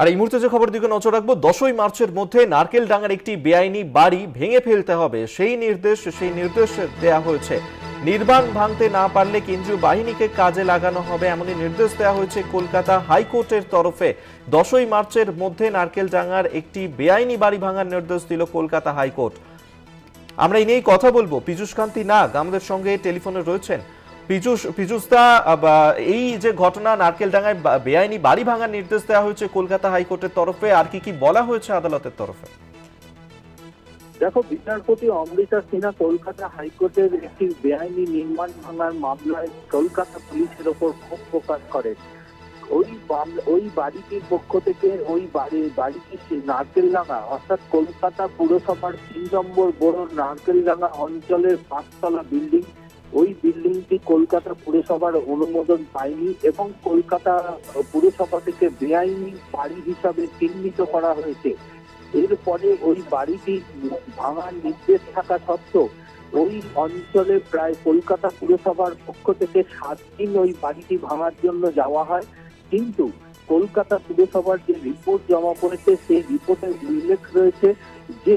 আর এই মুহূর্তে যে খবর দিকে নজর রাখব, দশই মার্চের মধ্যে নারকেল ডাঙ্গার একটি বেআইনি বাড়ি ভেঙে ফেলতে হবে। সেই নির্দেশ সেই নির্দেশ দেয়া হয়েছে। নির্মাণ ভাঙতে না পারলে কেন্দ্রীয় বাহিনীকে কাজে লাগানো হবে এমনই নির্দেশ দেওয়া হয়েছে কলকাতা হাইকোর্টের তরফে। দশই মার্চের মধ্যে নারকেল ডাঙ্গার একটি বেআইনি বাড়ি ভাঙার নির্দেশ দিল কলকাতা হাইকোর্ট। আমরা এই নিয়েই কথা বলব। পীযুষ কান্তি নাগ আমাদের সঙ্গে টেলিফোনে রয়েছেন। পীযুষ পীযুষদা আহ, এই যে ঘটনা নারকেলডাঙ্গায় বেআইনি বাড়ি ভাঙার নির্দেশ দেওয়া হয়েছে কলকাতা হাইকোর্টের তরফে আর কি কি বলা হয়েছে আদালতের তরফে? দেখো বিচারপতি অমৃতা সিনহা কলকাতা হাইকোর্টের একটি বেআইনি নির্মাণ ভাঙার মামলায় কলকাতা পুলিশের ওপর ক্ষোভ প্রকাশ করেন ওই ওই বাড়িটির পক্ষ থেকে ওই বাড়ি বাড়িটি নারকেলডাঙ্গা অর্থাৎ কলকাতা পুরসভার তিন নম্বর বড় নারকেলডাঙ্গা অঞ্চলের পাঁচতলা বিল্ডিং ওই বিল্ডিংটি কলকাতা পুরসভার অনুমোদন পায়নি এবং কলকাতা পুরসভা থেকে বেআইনি বাড়ি হিসাবে চিহ্নিত করা হয়েছে। এরপরে ওই বাড়িটি ভাঙার নির্দেশ থাকা সত্ত্বেও ওই অঞ্চলে প্রায় কলকাতা পুরসভার পক্ষ থেকে সাত দিন ওই বাড়িটি ভাঙার জন্য যাওয়া হয়। কিন্তু কলকাতা পুরসভার যে রিপোর্ট জমা পড়েছে, সেই রিপোর্টে উল্লেখ রয়েছে যে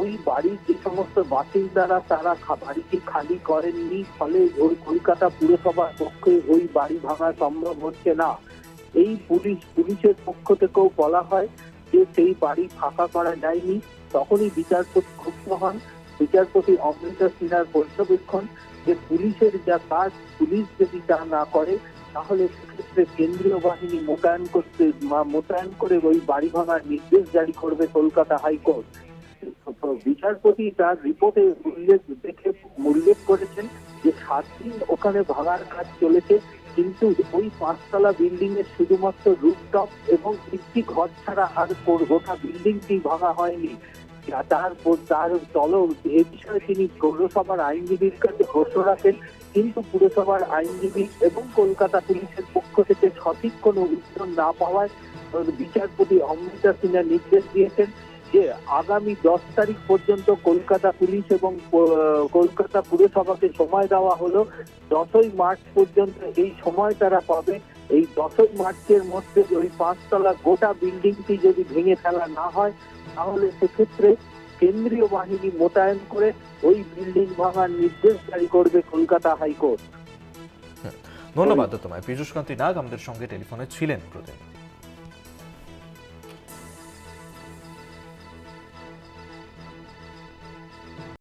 ওই বাড়ির যে সমস্ত বাসিন্দারা তারা বাড়িটি খালি করেননি, ফলে ওই কলকাতা পুরসভার পক্ষে ওই বাড়ি ভাঙা সম্ভব হচ্ছে না। এই পুলিশ, পুলিশের পক্ষ থেকেও বলা হয় যে সেই বাড়ি ফাঁকা করা যায়নি। তখনই বিচারপতি ক্ষুব্ধ হন। বিচারপতি অমৃতা সিনহার পর্যবেক্ষণ যে পুলিশের যা কাজ, পুলিশ যদি তা না করে, তাহলে সেক্ষেত্রে কেন্দ্রীয় বাহিনী মোতায়েন করতে মোতায়েন করে ওই বাড়ি ভাঙার নির্দেশ জারি করবে কলকাতা হাইকোর্ট। বিচারপতি তার রিপোর্টে উল্লেখ দেখে উল্লেখ করেছেন যে সাত দিন ওখানে ভাঙার কাজ চলেছে, কিন্তু ওই পাঁচতলা বিল্ডিং এর শুধুমাত্র রুফটপ এবং একটি ঘর ছাড়া আর গোটা বিল্ডিংটি ভাঙা হয়নি। যা- তার তার এ বিষয়ে তিনি পৌরসভার আইনজীবীর কাছে ঘোষণা রাখেন, কিন্তু পুরসভার আইনজীবী এবং কলকাতা পুলিশের পক্ষ থেকে সঠিক কোনো উত্তর না পাওয়ায় বিচারপতি অমৃতা সিনহা নির্দেশ দিয়েছেন যে আগামী দশ তারিখ পর্যন্ত কলকাতা পুলিশ এবং কলকাতা পুরসভাকে সময় দেওয়া হলো, দশই মার্চ পর্যন্ত এই সময় তারা পাবে। এই দশই মার্চের মধ্যে ওই পাঁচতলা গোটা বিল্ডিংটি যদি ভেঙে ফেলা না হয়, তাহলে সেক্ষেত্রে কেন্দ্রীয় বাহিনী মোতায়েন করে ওই বিল্ডিং ভাঙার নির্দেশ জারি করবে কলকাতা হাইকোর্ট। ধন্যবাদ তোমায়। পীযুষ কান্তি নাগ আমাদের সঙ্গে টেলিফোনে ছিলেন প্রতিনিধি।